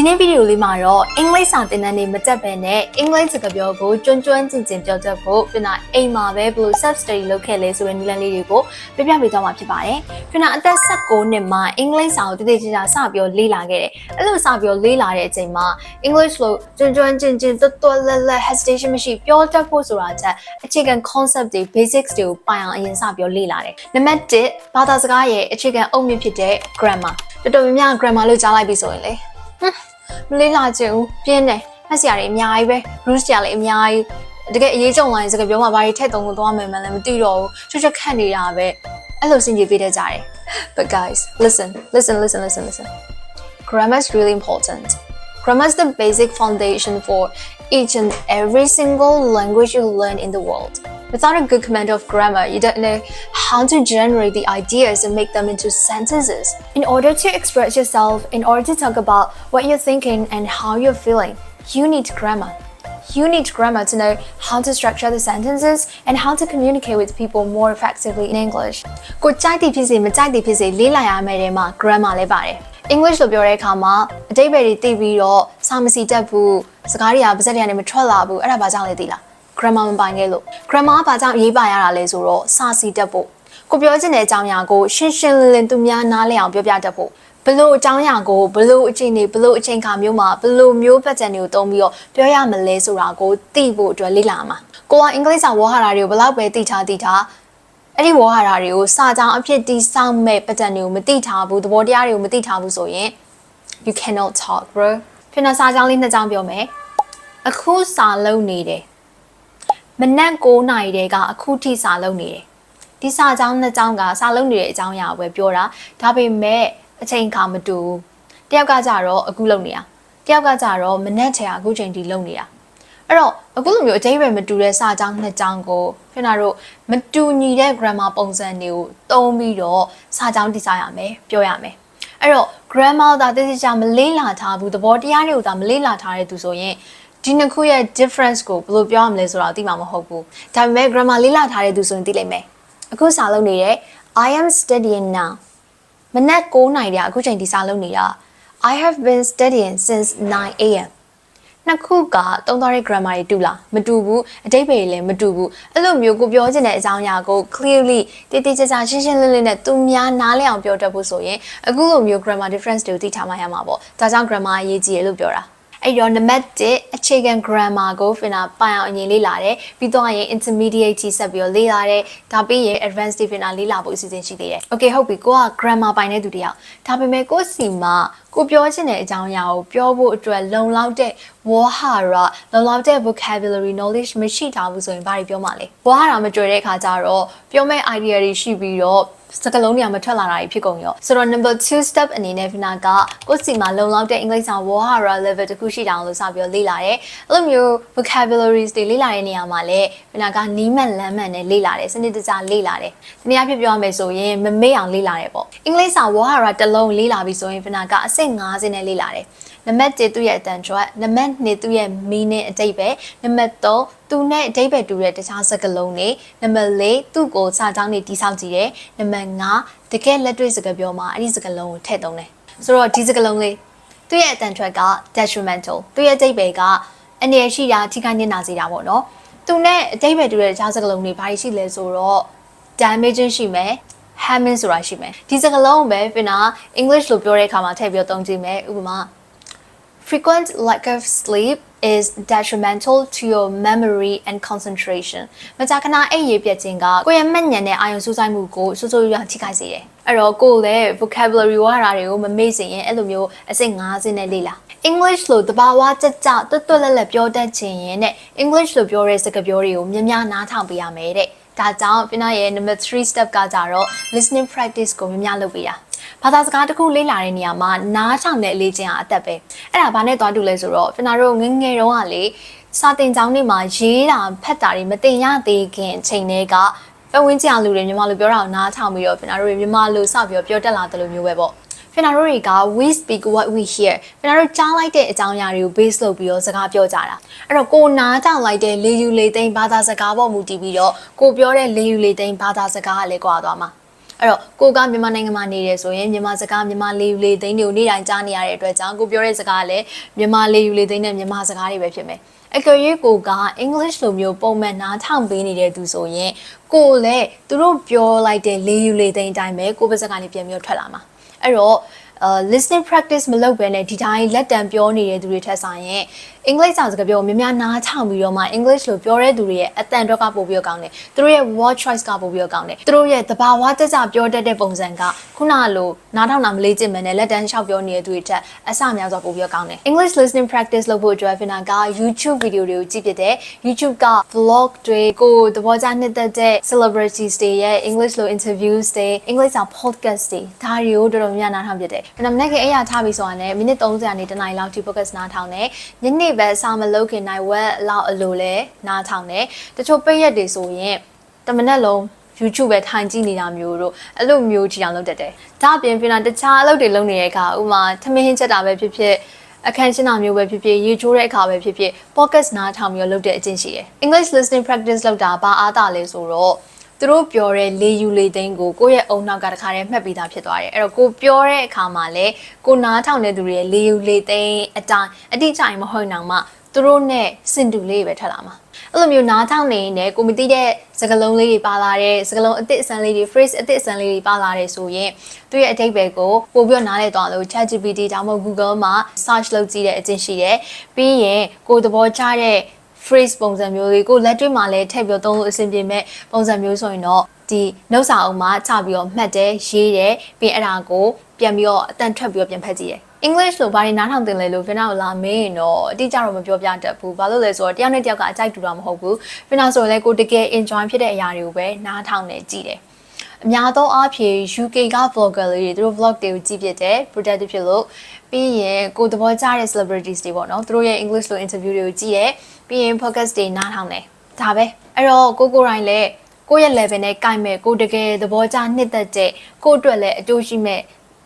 ဒီနေ့ဗီဒီယိုလေးမှာတော့အင်္ဂလိပ်စာသင်တန်းတွေမတက်ဘဲနဲ့အင်္ဂလိပ်စကားပြောကိုကျွမ်းကျွမ်းကျင်ကျင်ပြောတတ်ဖို့ဖင်နာအိမ်မှာပဲဘယ်လို self study လုပ်ခဲ့လဲဆိုတဲ့နည်းလမ်းလေးတွေကိုပြပြပေးသွားမှာဖြစ်ပါတယ်။ဖင်နာအသက်16နှစ်မှာအင်္ဂလိပ်စာကိုတည်တည်ချာချာစပြောလေ့လာခဲ့တယ်။အဲ့လိုစပြောလေ့လာတဲ့အချိန်မှာ English လို့ကျွမ်းကျွမ်းကျင်ကျင်တွတ်တွတ်လက်လက် hesitation မရှိပြောတတ်ဖို့ဆိုတာချက်အခြေခံ concept တွေ basics တွေကိုပိုင်အောင်အရင်စပြောလေ့လာတယ်။နံပါတ်1ဘာသာစကားရဲ့အခြေခံအုတ်မြစ်ဖြစ်တဲ့ grammar တော်တော်များများ grammar လို့ကြားလိုက်ပြီဆိုရင်လေဟွန်း မလေးလာချင်ဘူးပြင်းတယ်မှတ်စရာတွေအများကြီးပဲ rules တွေလည်းအများကြီးတကယ်အရေးကြုံလာရင်စကားပြောမှာဘာတွေထည့်သုံးလို့သွားမယ်မှလည်းမသိတော့ဘူးချွတ်ချွတ်ခတ်နေတာပဲအဲ့လိုစဉ်းကြည့်ပေးတတ်ကြတယ် but guys listen listen listen listen listen grammar is really important grammar is the basic foundation for each and every single language you learn in the world Without a good command of grammar, you don't know how to generate the ideas and make them into sentences. In order to express yourself, in order to talk about what you're thinking and how you're feeling, you need grammar. You need grammar to know how to structure the sentences and how to communicate with people more effectively in English. ကိုကြိုက်သည်ဖြစ်စေမကြိုက်သည်ဖြစ်စေလေ့လာရမယ့်တဲ့မှာ grammar လည်းပါတယ်။ English လို့ပြောတဲ့အခါမှာအတိတ်ပဲတွေသိပြီးတော့စာမစီတတ်ဘူးစကားတွေကပါစက်တွေကနေမထွက်လာဘူးအဲ့ဒါဘာကြောင့်လဲသိလား grammar မပိုင်ခဲ့လို့ grammar ကဘာကြောင့်ရေးပါရတာလဲဆိုတော့စာစီတတ်ဖို့ကိုပြောချင်တဲ့အကြောင်းအရာကိုရှင်းရှင်းလင်းလင်းသူများနားလည်အောင်ပြောပြတတ်ဖို့ဘလို့အကြောင်းအရာကိုဘလို့အချိန်နေဘလို့အချိန်ခါမျိုးမှာဘလို့မျိုးပတ်စံတွေကိုတုံးပြီးတော့ပြောရမလဲဆိုတာကိုသိဖို့အတွက်လေ့လာမှာကိုကအင်္ဂလိပ်စာဝေါ်ဟာတာတွေကိုဘလောက်ပဲသိထားသိထားအဲ့ဒီဝေါ်ဟာတာတွေကိုစာကြောင်းအဖြစ်တိစောင့်မဲ့ပတ်စံတွေကိုမသိထားဘူးသဘောတရားတွေကိုမသိထားဘူးဆိုရင် you cannot talk bro ဖြစ်နေစာကြောင်းလေးနှစ်ကြောင်းပြောမယ်အခုစာလုံးနေတယ် မနက်9နာရီတည်းကအခုထိစာလုံးနေတယ်။ဒီစာကြောင်းနှစ်ကြောင်းကစာလုံးနေတဲ့အကြောင်းအရာကိုပဲပြောတာ။ဒါပေမဲ့အချိန်ခါမတူဘူး။တယောက်ကကြတော့အခုလုံးနေတာ။တယောက်ကကြတော့မနက်ထဲကအခုချိန်ထိလုံးနေတာ။အဲ့တော့အခုလိုမျိုးအကျိပဲမတူတဲ့စာကြောင်းနှစ်ကြောင်းကိုခင်ဗျားတို့မတူညီတဲ့ grammar ပုံစံတွေကိုသုံးပြီးတော့စာကြောင်းတည်ဆောက်ရမယ်ပြောရမယ်။အဲ့တော့ grammar သာတိကျကျမလေးလာထားဘူးသဘောတရားတွေကိုသာမလေးလာထားတဲ့သူဆိုရင် ဒီနှစ်ခုရဲ့ difference ကိုဘယ်လိုပြောရမလဲဆိုတော့သိမှာမဟုတ်ဘူးဒါပေမဲ့ grammar လေးလာထားတဲ့သူဆိုရင်သိလိမ့်မယ်အခုစာလုံးနေတဲ့ I am studying now မနက်9နာရီတည်းအခုချိန်ဒီစာလုံးနေတာ I have been studying since 9 am နှစ်ခုကသုံးသွားတဲ့ grammar တွေတူလားမတူဘူးအတိတ်ပဲလည်းမတူဘူးအဲ့လိုမျိုးကိုပြောချင်တဲ့အကြောင်းအရာကို clearly တိတိကျကျရှင်းရှင်းလင်းလင်းနဲ့သူများနားလည်အောင်ပြောတတ်ဖို့ဆိုရင်အခုလိုမျိုး grammar difference တွေကိုသိထားမှရမှာပေါ့ဒါကြောင့် grammar အရေးကြီးတယ်လို့ပြောတာ အဲ့တော့နံပါတ်1အခြေခံ grammar ကို finna ပိုင်အောင်အရင်လေ့လာတယ်ပြီးတော့ရင် intermediate ထိဆက်ပြီးတော့လေ့လာတယ်ဒါပြီးရင် advanced ထိ finna လေ့လာဖို့အစီအစဉ်ရှိသေးတယ် okay ဟုတ်ပြီကိုက grammar ပိုင်တဲ့သူတယောက်ဒါပေမဲ့ကိုစီမှာကိုပြောချင်တဲ့အကြောင်းအရာကိုပြောဖို့အတွက်လုံလောက်တဲ့ဝေါ်ဟာရလုံလောက်တဲ့ vocabulary knowledge မရှိတာဘူးဆိုရင်ဘာတွေပြောမှလဲဝေါ်ဟာရမကြွယ်တဲ့အခါကျတော့ပြောမဲ့ idea တွေရှိပြီးတော့ စကလုံးတွေကမထွက်လာတာဖြစ်ကုန်ရောဆိုတော့ number 2 step အနေနဲ့ဖနာကကိုယ့်စီမှာလုံလောက်တဲ့အင်္ဂလိပ်စာ wahara level တခုရှိတာလို့စပြီးလေ့လာတယ်အဲ့လိုမျိုး vocabularies တွေလေ့လာတဲ့နေရာမှာလည်းဖနာကနီးမှန်လမ်းမှန်နဲ့လေ့လာတယ်စနစ်တကျလေ့လာတယ်ဒီနေ့အဖြစ်ပြောရမယ်ဆိုရင်မမေ့အောင်လေ့လာတယ်ပေါ့အင်္ဂလိပ်စာ wahara တစ်လုံးလေ့လာပြီဆိုရင်ဖနာကအဆင့်50နဲ့လေ့လာတယ်နံပါတ်1သူ့ရဲ့အတန်ထွက်နံပါတ်2သူ့ရဲ့ meaning အတိတ်ပဲနံပါတ်3သူနဲ့အတိတ်ပဲတူတဲ့တခြားစကားလုံးတွေနံပါတ်4သူ့ကိုစာကြောင်းတွေတိဆောက်ကြည့်တယ်နံပါတ်5တကယ်လက်တွေ့စကားပြောမှာအဲ့ဒီစကားလုံးကိုထည့်သုံးတယ်ဆိုတော့ဒီစကားလုံးလေးသူ့ရဲ့အတန်ထွက်က detrimental သူ့ရဲ့အတိတ်ပဲကအနေရရှိတာထိခိုက်နေတာစေတာပေါ့နော်သူနဲ့အတိတ်ပဲတူတဲ့တခြားစကားလုံးတွေဘာရှိလဲဆိုတော့ damaging ရှိမယ် harming ဆိုတာရှိမယ်ဒီစကားလုံးကိုပဲ finna English လို့ပြောတဲ့အခါမှာထည့်ပြီးတော့သုံးကြည့်မယ်ဥပမာ Frequent lack of sleep is detrimental to your memory and concentration. မကြာခဏအိပ်ရေးပြတ်ခြင်းကကိုယ့်ရဲ့မှတ်ဉာဏ်နဲ့အာရုံစူးစိုက်မှုကိုစိုးစိုးရွားထိခိုက်စေတယ်။အဲ့တော့ကိုယ်လည်း vocabulary ဝါတာတွေကိုမမေ့စေရင်အဲ့လိုမျိုးအစိတ်50နဲ့လေ့လာ။ English လို့တဘာဝကြကြတွတ်တွတ်လက်လက်ပြောတတ်ခြင်းရင်နဲ့ English လို့ပြောတဲ့စကားပြောတွေကိုများများနားထောင်ပေးရမယ်တဲ့။ဒါကြောင့်ပြနာရဲ့ number 3 step ကကြတော့ listening practice ကိုများများလုပ်ပေးတာ။ ဘာသာစကားတစ်ခုလေ့လာတဲ့နေရာမှာနားထောင်တဲ့အလေးချင်းအားအသက်ပဲအဲ့ဒါဘာနဲ့သွားတူလဲဆိုတော့ကျွန်တော်တို့ငငယ်တုန်းကလေစာတင်ကျောင်းတွေမှာရေးတာဖတ်တာတွေမတင်ရသေးခင်အချိန်တွေကပတ်ဝန်းကျင်လူတွေမြန်မာလိုပြောတာကိုနားထောင်ပြီးတော့ကျွန်တော်တို့မြန်မာလိုစပြီးတော့ပြောတတ်လာတယ်လို့မျိုးပဲပေါ့ကျွန်တော်တို့တွေက we speak what we hear ကျွန်တော်တို့ကြားလိုက်တဲ့အကြောင်းအရာတွေကို base လုပ်ပြီးတော့စကားပြောကြတာအဲ့တော့ကိုနားထောင်လိုက်တဲ့လေယူလေသိန်းဘာသာစကားပေါ်မူတည်ပြီးတော့ကိုပြောတဲ့လေယူလေသိန်းဘာသာစကားကလည်းကွာသွားမှာ အဲ့တော့ကိုကမြန်မာနိုင်ငံမှာနေတယ်ဆိုရင်မြန်မာစကားမြန်မာလေးယူလေးသိန်းတွေကိုနေ့တိုင်းကြားနေရတဲ့အတွက်ကြောင့်ကိုပြောတဲ့စကားကလည်းမြန်မာလေးယူလေးသိန်းနဲ့မြန်မာစကားတွေပဲဖြစ်မယ်အကယ်၍ကိုက English လိုမျိုးပုံမှန်နားထောင်ပေးနေတဲ့သူဆိုရင်ကိုလည်းသူတို့ပြောလိုက်တဲ့လေးယူလေးသိန်းအတိုင်းပဲကိုပါစကားလေးပြန်ပြီးတော့ထွက်လာမှာအဲ့တော့ uh listening practice မလုပ်ဘဲနဲ့ဒီတိုင်းလက်တံပြောနေတဲ့သူတွေထက်ဆိုင်ရင်အင်္ဂလိပ်စာစကားပြောများများနားထောင်ပြီးတော့မှ English လို့ပြောတဲ့သူတွေရဲ့အတန်တော့ကပို့ပြီးတော့ကောင်းတယ်သူတို့ရဲ့ word choice ကပို့ပြီးတော့ကောင်းတယ်သူတို့ရဲ့သဘာဝတကျပြောတတ်တဲ့ပုံစံကခုနလိုနားထောင်တာမလေးကျင့်မယ်နဲ့လက်တံလျှောက်ပြောနေတဲ့သူတွေထက်အဆများစွာပို့ပြီးတော့ကောင်းတယ် English listening practice လုပ်ဖို့အတွက်ဖင်နာက YouTube video တွေကိုကြည့်ဖြစ်တယ် YouTube က vlog တွေကိုသဘောကျနှစ်သက်တဲ့ celebrities တွေရဲ့ English လို interviews တွေ English စာ podcast တွေဒါတွေကိုတော်တော်များများနားထောင်ဖြစ်တယ်။ဒါမှမဟုတ်အဲ့ရထားပြီဆိုတာနဲ့မိနစ်30ကနေတနိုင်လောက်ထိ podcast နားထောင်တယ်။ညနေပဲစာမလုပ်ခင်နိုင်ဝက်လောက်အလိုလဲနားထောင်တယ်။တချို့ပိတ်ရက်တွေဆိုရင်တမနက်လုံး YouTube ပဲထိုင်ကြည့်နေတာမျိုးတို့အဲ့လိုမျိုးကြည့်အောင်လုပ်တတ်တယ်။ဒါအပြင်ပြင်တာတခြားအလုပ်တွေလုပ်နေတဲ့အခါဥမာထမင်းဟင်းချက်တာပဲဖြစ်ဖြစ်အခန်းရှင်းတာမျိုးပဲဖြစ်ဖြစ်ရေချိုးတဲ့အခါပဲဖြစ်ဖြစ် podcast နားထောင်ပြီးတော့လုပ်တဲ့အကျင့်ရှိတယ်။ English listening practice လုပ်တာဘာအားသာလဲဆိုတော့ သူတို့ပြောတဲ့လေယူလေသိန်းကိုကိုယ့်ရဲ့အုံနောက်ကတခါတည်းမှတ်ပြီးသားဖြစ်သွားတယ်အဲ့တော့ကိုပြောတဲ့အခါမှာလဲကိုနားထောင်တဲ့သူတွေရဲ့လေယူလေသိန်းအတိုင်းအတိအကျမဟုတ်နိုင်မှသူတို့နဲ့စင်တူလေးပဲထက်လာမှာအဲ့လိုမျိုးနားထောင်နေနေကိုမသိတဲ့စကားလုံးလေးတွေပါလာတဲ့စကားလုံးအသစ်အစမ်းလေးတွေ phrase အသစ်အစမ်းလေးတွေပါလာတယ်ဆိုရင်သူရဲ့အတိတ်ပဲကိုပို့ပြီးတော့နားလည်သွားလို့ ChatGPT ဒါမှမဟုတ် Google မှာ search လုပ်ကြည့်တဲ့အကျင့်ရှိတယ်ပြီးရင်ကိုသဘောကျတဲ့ phrase ပုံစံမျိုးလေးကိုလက်တွေ့မှာလည်းထည့်ပြီးတော့သုံးလို့အဆင်ပြေမဲ့ပုံစံမျိုးဆိုရင်တော့ဒီနှုတ်စာအုပ်မှာချပြီးတော့မှတ်တယ်ရေးတယ်ပြီးရင်အဲ့ဒါကိုပြန်ပြီးတော့အတန်ထွက်ပြီးတော့ပြန်ဖတ်ကြည့်တယ် English လို့ဘာတွေနားထောင်သင်လဲလို့ဖင်နာကိုလာမေးရင်တော့အတိအကျတော့မပြောပြတတ်ဘူး။ဘာလို့လဲဆိုတော့တယောက်နဲ့တယောက်ကအကြိုက်တူတာမဟုတ်ဘူး။ဖင်နာဆိုရင်လည်းကိုတကယ် enjoy ဖြစ်တဲ့အရာတွေကိုပဲနားထောင်နေကြည့်တယ်။အများသောအားဖြင့် UK က vlogger လေးတွေသူတို့ vlog တွေကိုကြည့်ဖြစ်တယ် productive ဖြစ်လို့ပြီးရင်ကိုသဘောကျတဲ့ celebrities တွေပေါ့နော်သူတို့ရဲ့ English လို interview တွေကိုကြည့်ရ ပြီးရင် podcast တွေနားထောင်တယ်ဒါပဲအဲ့တော့ကိုကိုတိုင်းလည်းကိုယ့်ရဲ့ level နဲ့ကိုက်မဲ့ကိုတကယ်သဘောကျနှစ်သက်တဲ့ကိုအတွက်လည်းအကျိုးရှိမဲ့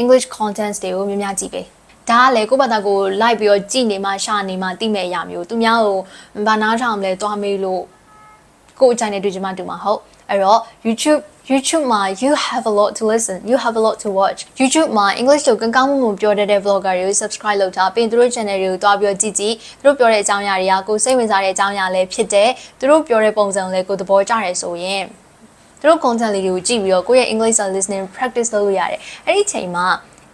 English contents တွေကိုများများကြည့်ပေးဒါကလေကိုယ့်ဘာသာကိုလိုက်ပြီးတော့ကြည်နေမှရှာနေမှသိမဲ့အရာမျိုးသူများကိုဘာနားထောင်လဲတွားမေးလို့ကိုယ်အကြိုင်နဲ့တွေ့ချင်မှတူမှာဟုတ် အဲ့တော့ YouTube YouTube မှာ you have a lot to listen you have a lot to watch YouTube မှာ English ကိုကောင်းကောင်းမွန်မွန်ပြောတတ်တဲ့ vlogger တွေကို subscribe လုပ်ထားပြီးသူတို့ channel တွေကိုတွားပြီးတော့ကြည့်ကြည့်သူတို့ပြောတဲ့အကြောင်းအရာတွေကကိုယ်စိတ်ဝင်စားတဲ့အကြောင်းအရာလည်းဖြစ်တယ်သူတို့ပြောတဲ့ပုံစံလည်းကိုယ်သဘောကျတယ်ဆိုရင်သူတို့ content လေးတွေကိုကြည့်ပြီးတော့ကိုယ့်ရဲ့ English listening practice လုပ်လို့ရတယ်အဲ့ဒီချိန်မှာ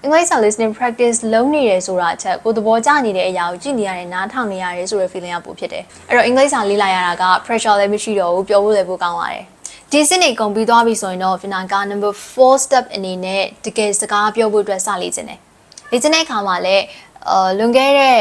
English listening practice လုပ်နေတယ်ဆိုတာအချက်ကိုသဘောကျနေတဲ့အရာကိုကြည့်နေရတယ်နားထောင်နေရတယ်ဆိုတဲ့ feeling ကပိုဖြစ်တယ်အဲ့တော့ English စာလေ့လာရတာက pressure လည်းမရှိတော့ဘူးပြောဖို့လည်းပိုကောင်းပါတယ် ဒီစနစ်ကုန်ပြီးသွားပြီဆိုရင်တော့ final က number 4 step အနေနဲ့တကယ်စကားပြောဖို့အတွက်စလေ့ကျင်တယ်လေ့ကျင်တဲ့အခါမှာလည်းအာလွန်ခဲ့တဲ့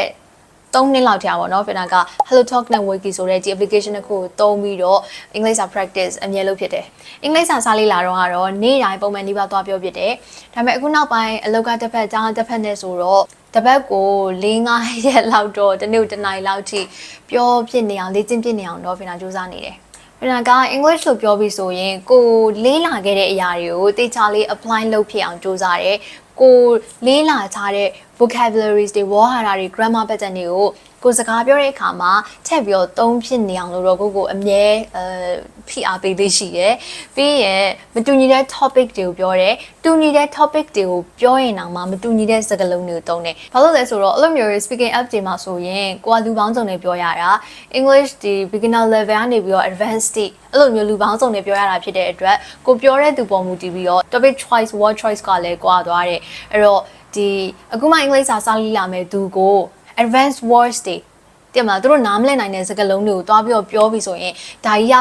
3နှစ်လောက်ကြာပါတော့ final က Hello Talk Network ဆိုတဲ့ဒီ application တစ်ခုကိုသုံးပြီးတော့ English စာ practice အမြဲလုပ်ဖြစ်တယ်။ English စာစားလေ့လာတော့ကတော့နေ့တိုင်းပုံမှန်နှိပါသွားပြောဖြစ်တယ်။ဒါပေမဲ့အခုနောက်ပိုင်းအလောက်ကတစ်ဖက်ကြားတစ်ဖက်နဲ့ဆိုတော့တပတ်ကို၄-၅ရက်လောက်တော့တစ်နေ့တစ်နိုင်လောက်ထိပြောဖြစ်နေအောင်လေ့ကျင့်ဖြစ်နေအောင်တော့ final စူးစမ်းနေတယ်။ ပြန်က English လို့ပြောပြီးဆိုရင်ကိုလေးလာခဲ့တဲ့အရာတွေကိုတေချာလေး apply လုပ်ဖြစ်အောင်စူးစမ်းတယ်။ ကိုလေးလာထားတဲ့ vocabularies တွေ word ဟာတွေ grammar pattern တွေကိုကိုစကားပြောတဲ့အခါမှာချက်ပြီးတော့သုံးဖြစ်နေအောင်လို့တော့ကိုကိုအမြဲအဲဖိအားပေးလေးရှိရယ်ပြီးရင်မတူညီတဲ့ topic တွေကိုပြောတယ်တူညီတဲ့ topic တွေကိုပြောရင်တော့မှမတူညီတဲ့စကားလုံးတွေကိုသုံးတယ်ဘာလို့လဲဆိုတော့အဲ့လိုမျိုး speaking app တွေမှာဆိုရင်ကိုကလူပေါင်းစုံတွေပြောရတာ English ဒီ beginner level ကနေပြီးတော့ advanced တိ အဲ့လိုမျိုးလူပေါင်းစုံတွေပြောရတာဖြစ်တဲ့အတွက်ကိုပြောတဲ့သူပေါ်မူတည်ပြီးတော့ topic choice word choice ကလည်းကွာသွားတယ်အဲ့တော့ဒီအခုမှအင်္ဂလိပ်စာစာလိလာမယ်သူကို advanced words တွေတင်မလားသူတို့နားမလည်နိုင်တဲ့စကားလုံးတွေကိုတွားပြီးတော့ပြောပြီးဆိုရင်ဒါကြီးက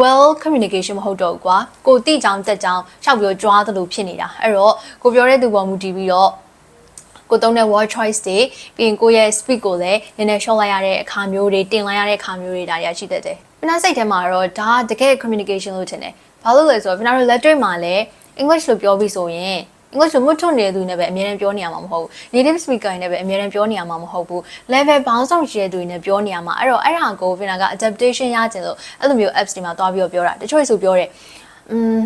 well communication မဟုတ်တော့ဘူးကွာကိုတိချောင်းတက်ချောင်းရှောက်ပြီးတော့ကြွားသလိုဖြစ်နေတာအဲ့တော့ကိုပြောတဲ့သူပေါ်မူတည်ပြီးတော့ကိုသုံးတဲ့ word choice တွေပြီးရင်ကိုရဲ့ speak ကိုလည်းနည်းနည်း short လိုက်ရတဲ့အခါမျိုးတွေတင်လိုက်ရတဲ့အခါမျိုးတွေဒါတွေရှိတတ်တယ်။ ပနာစိတ်ထဲမှာတော့ဒါတကယ် communication လို့ထင်တယ်။ဘာလို့လဲဆိုတော့ပနာတို့လက်တွေ့မှာလည်း English လို့ပြောပြီးဆိုရင် English လို့မထွနေတဲ့သူနဲ့ပဲအများနဲ့ပြောနေရမှာမဟုတ်ဘူး native speaker နဲ့ပဲအများနဲ့ပြောနေရမှာမဟုတ်ဘူး level ဘောင်းဆောင်ရှိတဲ့သူတွေနဲ့ပြောနေရမှာအဲ့တော့အဲ့ဒါကို Vina က adaptation ရကျင်လို့အဲ့လိုမျိုး apps တွေမှာတွားပြီးတော့ပြောတာတချို့ဆိုပြောတယ်อืม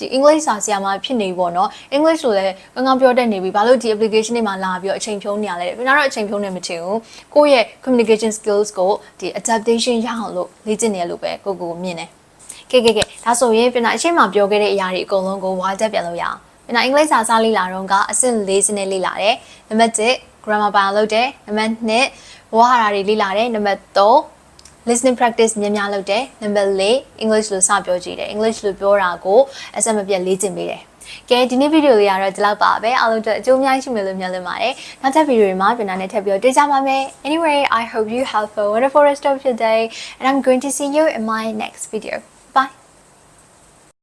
ဒီ English စာဆရာမဖြစ်နေပြီပေါ့နော် English ဆိုလည်းကောင်းကောင်းပြောတတ်နေပြီဘာလို့ဒီ application တွေမှာလာပြီးတော့အချိန်ဖြုံးနေရလဲကျွန်တော်တော့အချိန်ဖြုံးနေမထင်ဘူးကိုယ့်ရဲ့ communication skills ကိုဒီ adaptation ရအောင်လို့လေ့ကျင့်နေရလို့ပဲကိုကိုမြင်တယ်ကဲကဲကဲဒါဒါဆိုရင်ပြန်လာအရှိမပြောခဲ့တဲ့အရာတွေအကုန်လုံးကိုဝါချက်ပြန်လို့ရအောင်ပြန်လာအင်္ဂလိပ်စာစလေ့လာတော့ကအဆင့်၄စနစ်လေ့လာတယ်နံပါတ်1 grammar ပိုင်းလုပ်တယ်နံပါတ်2ဝါဟာရတွေလေ့လာတယ်နံပါတ်3 listening practice များများလုပ်တယ်နံပါတ်4 English လို့စပြောကြည့်တယ် English လို့ပြောတာကိုအဆက်မပြတ်လေ့ကျင့်ပေးတယ်ကဲဒီနေ့ဗီဒီယိုလေးကတော့ဒီလောက်ပါပဲအားလုံးအတွက်အကျိုးအများကြီးရှိမယ်လို့မျှော်လင့်ပါတယ်နောက်ထပ်ဗီဒီယိုတွေမှာပြန်လာနဲ့ထပ်ပြီးတော့တွေ့ကြပါမယ် Anyway I hope you have a wonderful rest of your day and I'm going to see you in my next video